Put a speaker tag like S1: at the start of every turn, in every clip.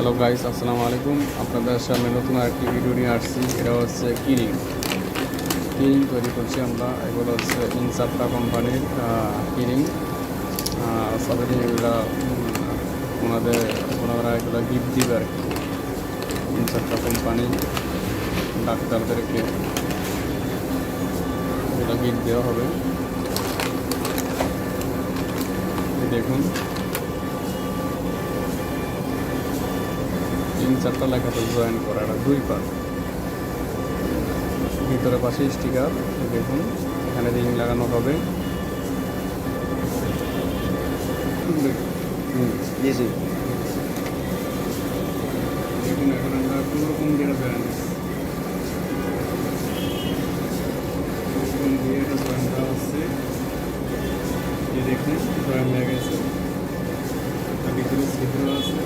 S1: Hello guys আসসালামু আলাইকুম আপনাদের সামনে নতুন আরেকটি ভিডিও নিয়ে আসছি। এটা হচ্ছে কিরিং কিরিং তৈরি করছি আমরা। এগুলো হচ্ছে ইনসাপ্টা কোম্পানির কিরিং সবাই এগুলো ওনাদের, ওনারা এগুলো গিফট দিবে আর কি। ইনসাপ্টা কোম্পানি ডাক্তারদেরকে এগুলো গিফট দেওয়া হবে। দেখুন। তিন চারটা লেখাতে জয়েন করা এটা দুই পার্ট ভিতরে পাশে স্টিকার দেখুন এখানে রিং লাগানো হবে। হুম,
S2: জি জি।
S1: দেখুন এখন আমরা কোনো রকম দিয়ে জয়েন দিয়ে এটা জয়েন করা হচ্ছে। দেখুন জয়েন হয়ে গেছে। তার ভিতরে ছিদ্র আছে।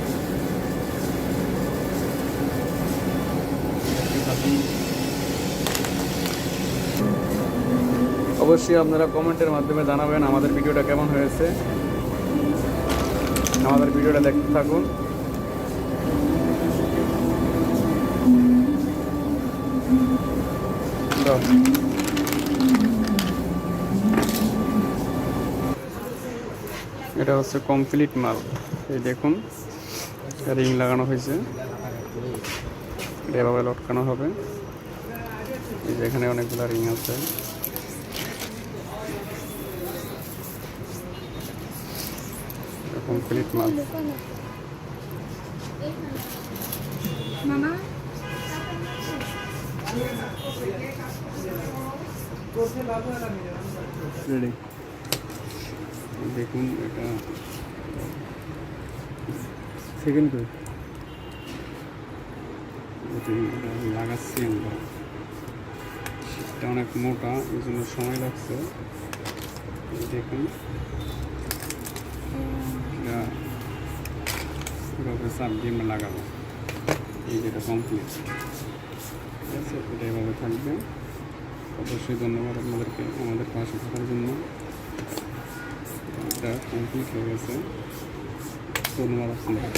S1: অবশ্যই আপনারা কমেন্টের মাধ্যমে জানাবেন আমাদের ভিডিওটা কেমন হয়েছে। আমাদের ভিডিওটা দেখতে থাকুন। এটা হচ্ছে কমপ্লিট মাল। এই দেখুন রিং লাগানো হয়েছে। এভাবে লটকানো হবে। এই যে এখানে অনেকগুলো রিং আছে। কমপ্লিট
S3: মামা?
S1: রেডি দেখুন এটা। সেকেন্ড করে লাগাচ্ছি আমরা। শীতটা অনেক মোটা এই জন্য সময় লাগছে। দেখুন। এভাবে চাপ দিয়ে লাগাবো। এই যেটা কমপ্লিট ঠিক আছে, এটা এভাবে থাকবে। অবশ্যই ধন্যবাদ আপনাদেরকে আমাদের পাশে থাকার জন্য। এটা কমপ্লিট হয়ে গেছে। ধন্যবাদ আপনাদের।